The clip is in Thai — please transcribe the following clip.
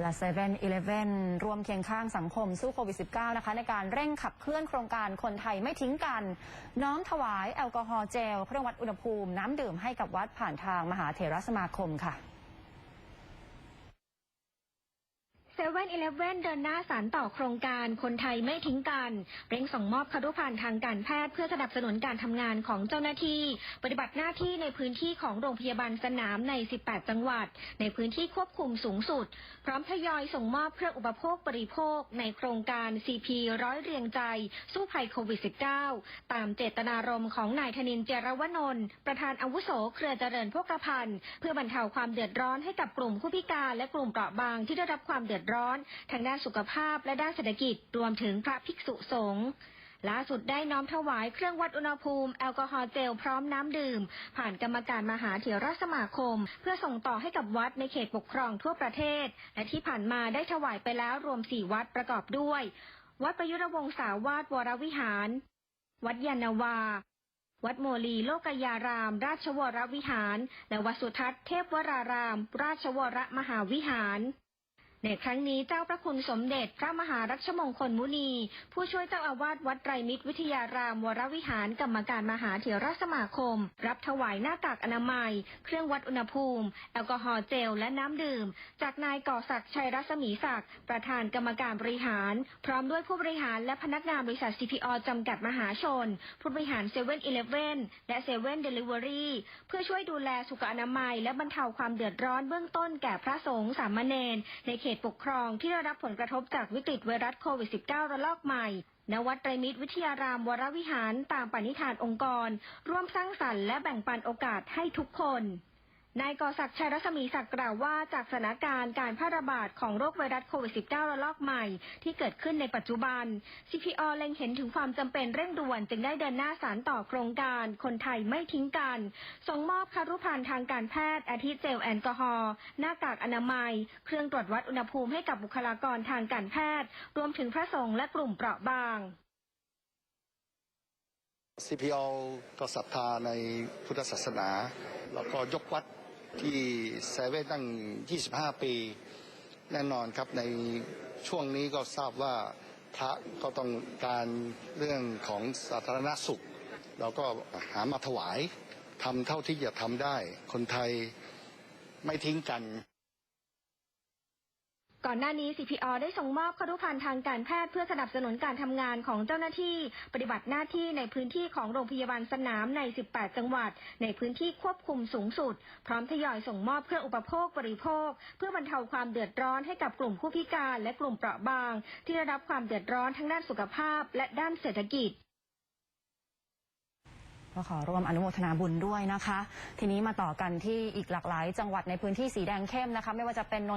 และ7 e เ e ่ e รวมเคียงข้างสังคมสู้โควิด -19 นะคะ ในการเร่งขับเคลื่อนโครงการคนไทยไม่ทิ้งกัน น้อมถวายแอลกอฮอล์เจลเครื่องวัดอุณหภูมิน้ำดื่มให้กับวัดผ่านทางมหาเถรสมาคมค่ะ เซเว่นอีเลฟเว่นเดินหน้าสารต่อโครงการคนไทยไม่ทิ้งกัน เร่งส่งมอบคารุภัณฑ์ทางการแพทย์เพื่อสนับสนุนการทำงานของเจ้าหน้าที่ ปฏิบัติหน้าที่ในพื้นที่ของโรงพยาบาลสนามใน 18 จังหวัด ในพื้นที่ควบคุมสูงสุด พร้อมทยอยส่งมอบเครื่องอุปโภคบริโภค ในโครงการ CP ร้อยเรียงใจ สู้ภัยโควิด -19 ตามเจตนารมณ์ของนายธนินเจรวนนท์ประธานอาวุโสเครือเจริญโภคภัณฑ์เพื่อบรรเทาความเดือดร้อนให้กับกลุ่มผู้พิการและกลุ่มเปราะบางที่ได้รับความเดือดร้อน ทางด้านสุขภาพและด้านเศรษฐกิจรวมถึงพระภิกษุสงฆ์ล่าสุดได้น้อมถวายเครื่องวัดอุณหภูมิ แอลกอฮอล์เจลพร้อมน้ำดื่ม ผ่านกรรมการมหาเถรสมาคม เพื่อส่งต่อให้กับวัดในเขตปกครองทั่วประเทศ และที่ผ่านมาได้ถวายไปแล้วรวม4วัดประกอบด้วย วัดประยุรวงศาวาสวรวิหาร วัดยานนาวา วัดโมลีโลกยาราม ราชวรวิหาร และวัดสุทัศน์เทพวราราม ราชวรมหาวิหาร ในครั้งนี้เจ้าพระคุณสมเด็จพระมหารัชมงคลมุนี ผู้ช่วยเจ้าอาวาสวัดไตรมิตรวิทยารามวรวิหารกรรมการมหาเถรสมาคม รับถวายหน้ากากอนามัย เครื่องวัดอุณหภูมิ แอลกอฮอล์เจลและน้ำดื่ม จากนายก่อศักดิ์ชัยรัศมีศักดิ์ประธานกรรมการบริหาร พร้อมด้วยผู้บริหารและพนักงานบริษัท CPO จำกัดมหาชน ผู้บริหาร7 e เ e ่ e อและ7 e เ e ่ e อรี่เพื่อช่วยดูแลสุขอนามัย และบรรเทาความเดือดร้อนเบื้องต้นแก่พระสงฆ์สามเณรในเขตปกครองที่ได้รับผลกระทบจากวิกฤตไวรัสโควิด -19 ระลอกใหม่ ณ วัดไตรมิตรวิทยารามวรวิหารตามปณิธานองค์กร ร่วมสร้างสรรค์และแบ่งปันโอกาสให้ทุกคน นายกอศักดิ์ชัยรัศมีศักดิ์กล่าวว่าจากสถานการณ์การแพร่ระบาดของโรคไวรัสโควิด -19 ระลอกใหม่ที่เกิดขึ้นในปัจจุบัน CPO เล็งเห็นถึงความจำเป็นเร่งด่วนจึงได้เดินหน้าสารต่อโครงการ คนไทยไม่ทิ้งกัน ส่งมอบคารุภัณฑ์ทางการแพทย์อาทิเจลแอลกอฮอล์หน้ากากอนามัย เครื่องตรวจวัดอุณหภูมิให้กับบุคลากรทางการแพทย์ รวมถึงพระสงฆ์และกลุ่มเปราะบาง CPO ก็ศรัทธาในพุทธศาสนา แล้วก็ยกวัด ที่เซเว่นตั้ง 25 ปี แน่นอนครับในช่วงนี้ก็ทราบว่าพระก็ต้องการเรื่องของสาธารณสุข เราก็หามาถวายทำเท่าที่จะทำได้ คนไทยไม่ทิ้งกัน ก่อนหน้านี้ CPO ได้ส่งมอบครุภัณฑ์ทางการแพทย์เพื่อสนับสนุนการทำงานของเจ้าหน้าที่ ปฏิบัติหน้าที่ในพื้นที่ของโรงพยาบาลสนามใน 18 จังหวัด ในพื้นที่ควบคุมสูงสุด พร้อมทยอยส่งมอบเครื่องอุปโภคบริโภค เพื่อบรรเทาความเดือดร้อนให้กับกลุ่มผู้พิการและกลุ่มเปราะบาง ที่ได้รับความเดือดร้อนทั้งด้านสุขภาพ และด้านเศรษฐกิจก็ขอร่วมอนุโมทนาบุญด้วยนะคะ ทีนี้มาต่อกันที่อีกหลากหลายจังหวัดในพื้นที่สีแดงเข้มนะคะ ไม่ว่าจะเป็นน